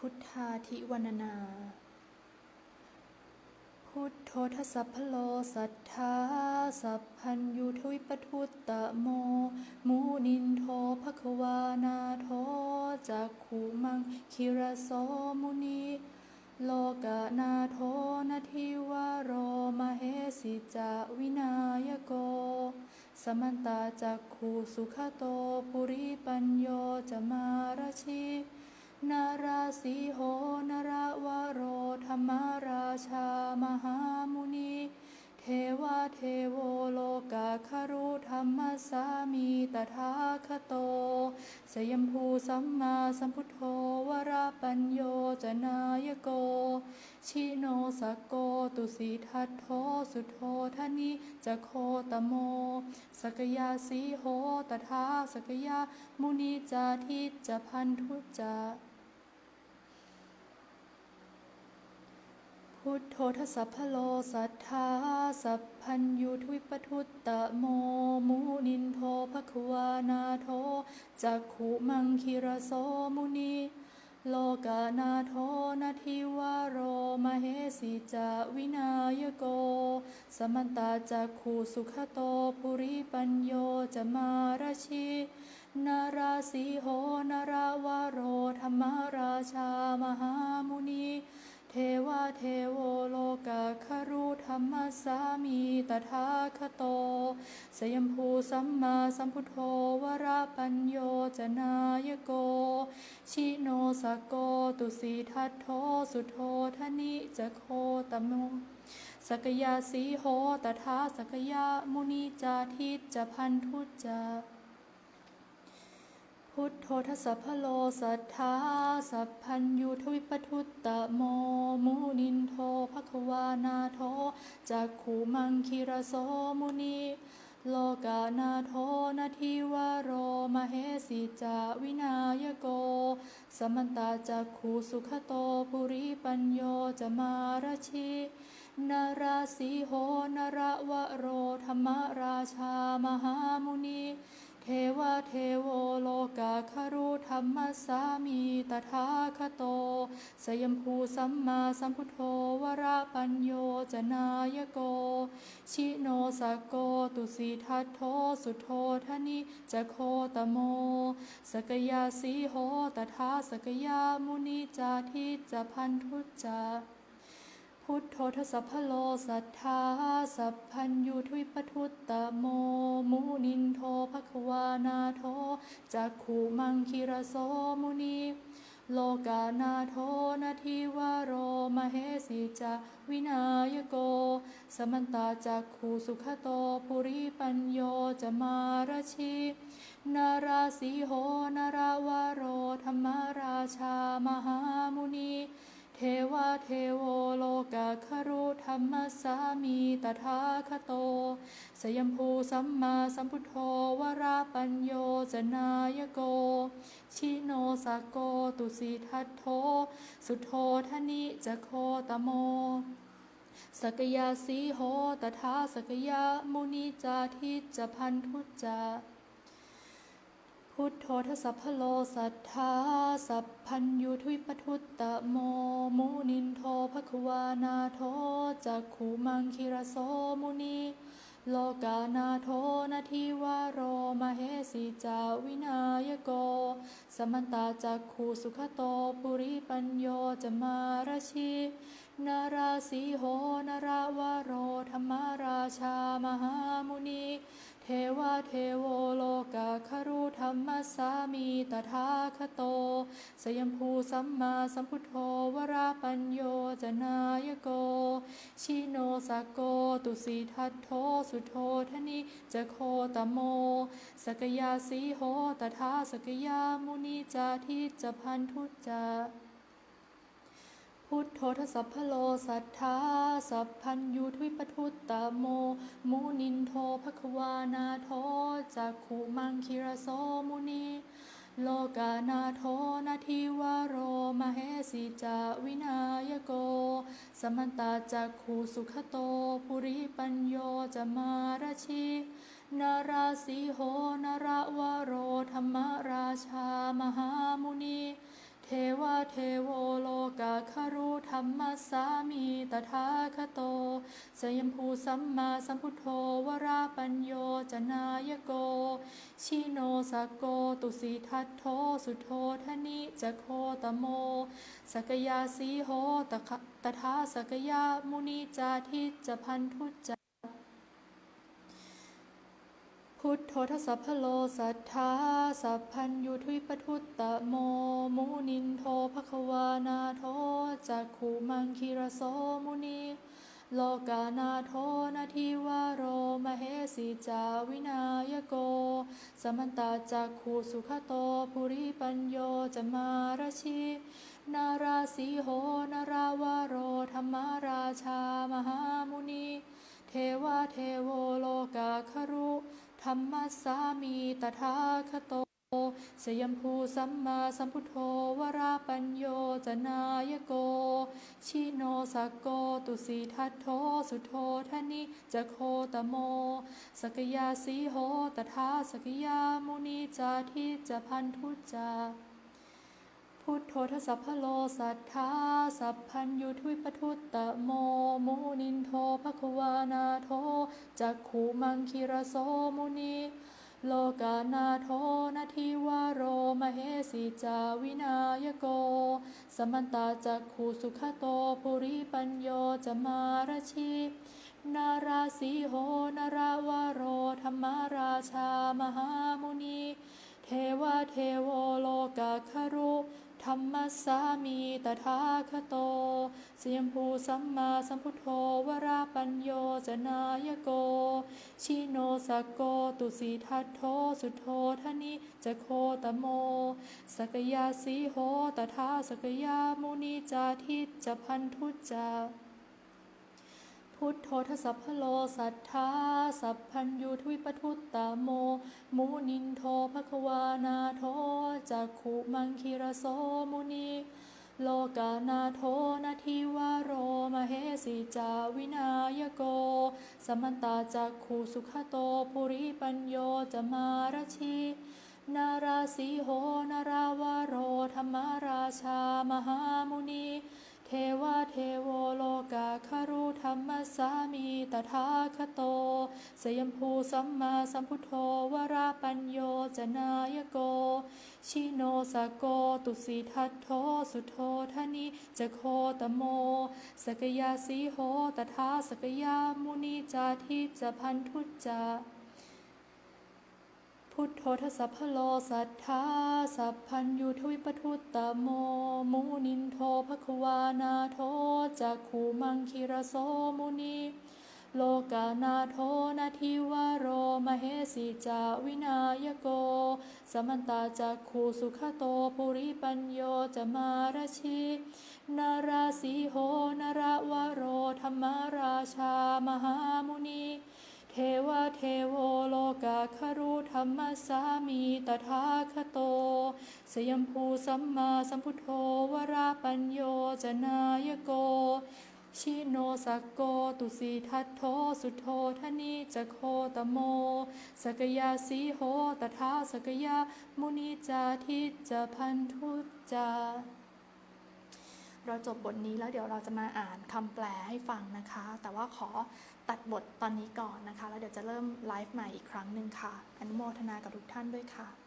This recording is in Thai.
พุทธาธิวรรณนา พุทโธทสสะพโลสัทธา สัพพัญยูทวิปทุตตะโม มูนินโทภควานาโทจักขุมังคิระโสมุนีโลกานาโทนาทิวโรมเหสิจาวินายโก สมันตาจักขูสุขโต ปุริปัญโยจะมาราชิ นาราสีโหนราวโรธรรมราชามหามุนี เทวาเทโวโลกาคารุธรรมสามีตถาคโต สยมภูสัมมาสัมพุทโธวราปัญโยจนายโก ชิโนสโกตุสีทัตโทสุโธทนิจะโคตโม สกยาสีโหตถาสกยามุนีจาทิจะพันธุจา พุทโธทสสะพโลสัทธาสัพพัญยูทวิปทุตตะโมมุนินโทภควานาโทจักขุมังคิระโสมุนีโลกานาโทนาทิวโรมเหสิจาวินายโก สมันตาจักขูสุขโตปุริปัญโยจะมาราชินาราสีโหนาราวโรธรรมราชามหามุนี เทวาเทโวโลกาคารุธรรมสามีตถาคโต สยมภูสัมมาสัมพุทโธวราปัญโยจนายโก ชิโนสโกตุสีทัตโทสุโธทนิจะโคตโมสกยาสีโหตถาสกยามุนีจาทิจพันธุจา พุทโธทสสะพะโลสัทธาสัพพัญยูทวิปทุตตะโมมุนินโทภควานาโทจักขุมังคิระโสมุนีโลกานาโทนาทิวโรมเหสิจาวินายโก สมันตาจักขูสุขโตปุริปัญโยจะมาราชินาราสีโหนารวโรธรรมราชามหามุนี เทวาเทโวโลกาคารุธรรมสามีตถาคโต สยมภูสัมมาสัมพุทโธวราปัญโยจนายโก ชิโนสโกตุสีทัตโทสุโธทนิจะโคตโม สกยาสีโหตถาสกยามุนีจาทิจะพันธุจา พุทโธทสสะพโลสัทธาสัพพัญยูทวิปทุตตะโม มุนินโทภควานาโทจักขุมังคิระโสมุนีโลกานาโทนาทิวโรมเหสิจาวินายโก สมันตาจักขูสุขโตปุริปัญโยจะมาราชินาราสีโหนาราวโรธรรมราชามหามุนี เทวาเทโวโลกาคารุธรรมสามีตถาคโต สยมภูสัมมาสัมพุทโธวราปัญโยจนายโก ชิโนสกโกตุสีทัตโท สุโธทนิจะโคตโมสกยาสีโหตถาสกยามุนีจาทิจพันธุจา พุทโธทสสะพโลสัทธาสัพพัญยูทวิปทุตตะโมมุนินโทภควานาโทจักขุมังคิระโสมุนีโลกานาโทนาทิวาโรมาเหสิจาวินายโก สมันตาจักขูสุขโตปุริปัญโยจมาราชินาราสีโหนาราวโรธรรมราชามหามุนี เทวาเทโวโลกาคารุธรรมสามีตถาคโต สยมภูสัมมาสัมพุทโธวราปัญโยจนายโก ชิโนสกโกตุสีทัตโทสุโธทนิจะโคตโม สกยาสีโหตถาสกยามุนีจาทิจพันธุจา พุทโธทสสะพโลสัทธาสัพพัญยูทวิปทุตตะโม มุนินโทภควานาโทจักขุมังคิระโสมุนีโลกานาโทนาทิวโรมเหสิจาวินายโก สมันตาจักขูสุขโต ปุริปัญโยจะมาราชินาราสีโหนารวโรธรรมราชามหามุนี เทวาเทโวกาคารุธรรมสามีตถาคโต สยมภูสัมมาสัมพุทโธวราปัญโยจนายโก ชิโนสโกตุสีทัตโทสุโธนิจะโคตโม สกยาสีโหตถาสกยามุนีจาทิจพันทุจา พุทโธทสสพโลสัทธาสัพพัญยุทุยปทุตตะโมมุนินโทภควานาโทจักขุมังคิระโสมุนีโลกานาโทนาทิวาโรมเหสีจาวินายโก สมันตาจักขุสุขโตปุริปัญโยจมาราชินาราสีโหนาราวาโรธรรมาราชามหามุนี เทวาเทโวโลกา รรมสามีตถาคโตสยมภูสัมมาสัมพุทโธวราปัญโยจนายโก ชิโนสกโกตุสีทัตโทสุโธทนิจะโคตโม สกยาสีโหตถาสกยามุนีจาทิจะพันทุจา พุทโธทสสพะโลสัทธาสัพพัญยุทุยปทุตตะโมมุนินโทภควานาโทจักขุมังคิระโสมุนีโลกานาโทนาทิวาโรมเหสีจาวินายโก สมันตาจักขุสุขโตปุริปัญโยจะมารชินาราสีโหนาราวาโรธรรมาราชามหามุนี เทวเทโวโลกาคารุ ธรรมสามีตถาคโตเสียมภูสัมมาสัมพุทโธวราปัญโยจนายโก ชิโนสโกตุสีทัตโทสุโธทนิจะโคตโม สกยาสีโหตถาสกยามุนีจาทิจะพันทุจา พุทโธทสสะพโลสัทธาสัพพัญยุทุยปทุตตะโม มุนินโทภควานาโทจักขุมังคิรโสมุนีโลกานาโทนาทิวาโรมเหสีจาวินายโก สมันตาจักขุสุขโตปุริปัญโยจมารชินาราสีโหนาราวาโรธรรมราชามหามุนี เทวาเทโวโลกาคา รุธรรมสามีตถาคโต สยมภูสัมมาสัมพุทโธวราปัญโยจนายโก ชิโนสโกตุสีทัตโทสุโธทนิจะโคตโม สกยาสีโหตถาสกยามุนีจาทิจะพันทุจจา พุทโธทสสะพะโลสัทธาสัพพัญยุทวิปทุตตะโม มุนินโทภควานาโทจักขุมังคิรโสมุนีโลกานาโทนาทิวโรมเหสีจาวินายโก สมันตาจักขุสุขโตปุริปัญโยจะมาราชินาราสีโหนาราวาโรธรรมราชามหามุนี ทวาเทโวโลกาคารุธรรมสามีตถาคโต สยมภูสัมมาสัมพุทโธวราปัญโยจนายโก ชิโนสักโกตุสีทัตโทสุโธทนิจะโคตโม สกยาสีโหตถาสกยามุนีจาทิจะพันทุจจา เราจบบทนี้แล้วเดี๋ยวเราจะมาอ่านคำแปลให้ฟังนะคะ แต่ว่าขอตัดบทตอนนี้ก่อนนะคะ แล้วเดี๋ยวจะเริ่มไลฟ์ใหม่อีกครั้งหนึ่งค่ะ อนุโมทนากับทุกท่านด้วยค่ะ